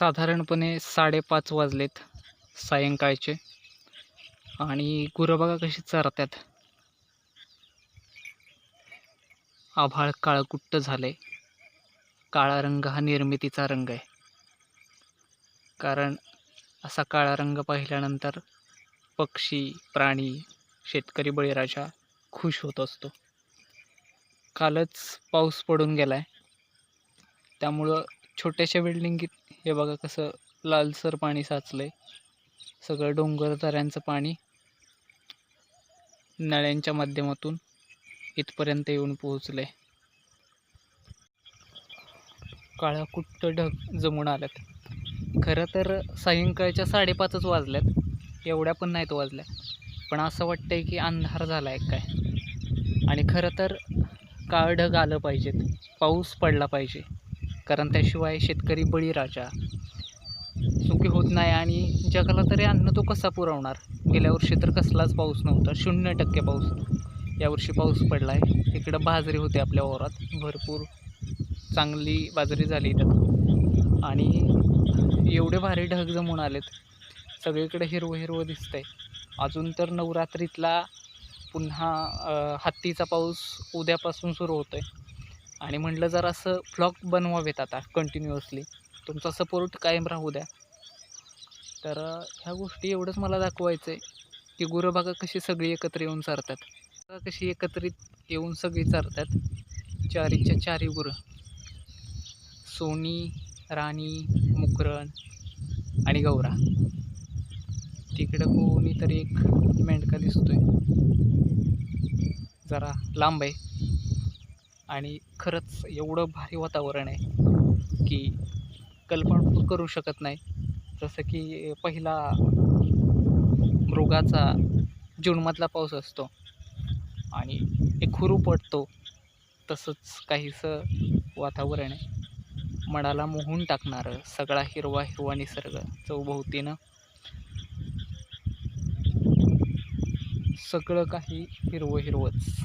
साधारणपणे साडेपाच वाजलेत सायंकाळचे. आणि गुरं बघा कशी चरतात आभाळ काळकुट्ट झाले काळा रंग हा निर्मितीचा रंग आहे. कारण असा काळा रंग पाहिल्यानंतर पक्षी प्राणी शेतकरी बळीराजा खुश होत असतो. कालच पाऊस पडून गेला आहे त्यामुळं छोट्याशा बिल्डिंगीत हे बघा कसं लालसर पाणी साचलंय. सगळं डोंगर दऱ्यांचं पाणी नळ्यांच्या माध्यमातून इथपर्यंत येऊन पोहोचलंय. काळ्या कुट्ट ढग जमून आल्यात. खरं तर सायंकाळच्या साडेपाचच वाजल्यात. एवढ्या पण नाहीत वाजल्या. पण असं वाटतंय की अंधार झाला आहे काय? आणि खरं तर काळं ढग आलं पाहिजेत. पाऊस पडला पाहिजे. कारण त्याशिवाय शेतकरी बळीराजा सुखी होत नाही आणि जगाला तरी अन्न तो कसा पुरवणार? गेल्या वर्षी तर कसलाच पाऊस नव्हता. शून्य टक्के पाऊस. यावर्षी पाऊस पडला आहे इकडं बाजरी होती आपल्या वावरात. भरपूर चांगली बाजरी झाली त्यात आणि एवढे भारी ढग जमून आलेत. सगळीकडे हिरवं हिरवं दिसतंय. अजून तर नवरात्रीतला पुन्हा हत्तीचा पाऊस उद्यापासून सुरू होतो आहे आणि म्हटलं जर असं फ्लॉग बनवावेत आता कंटिन्युअसली तुमचा सपोर्ट कायम राहू द्या. तर ह्या गोष्टी एवढंच मला दाखवायचं आहे की गुरं कशी सगळी एकत्र येऊन चारतात. कशी एकत्रित येऊन सगळी चारतात. चारीच्या चारी गुरं. सोनी राणी मुकरण आणि गौरा. तिकडं कोणीतरी एक मेंढका दिसतोय. जरा लांब आहे. आणि खरंच एवढं भारी वातावरण आहे की कल्पना पण करू शकत नाही. जसं की पहिला मृगाचा जूनमधला पाऊस असतो आणि एक हुरू पडतो तसंच काहीसं वातावरण आहे. मनाला मोहून टाकणारं सगळा हिरवा हिरवा निसर्ग चौभोवतीनं. सगळं काही हिरवं हिरवंच.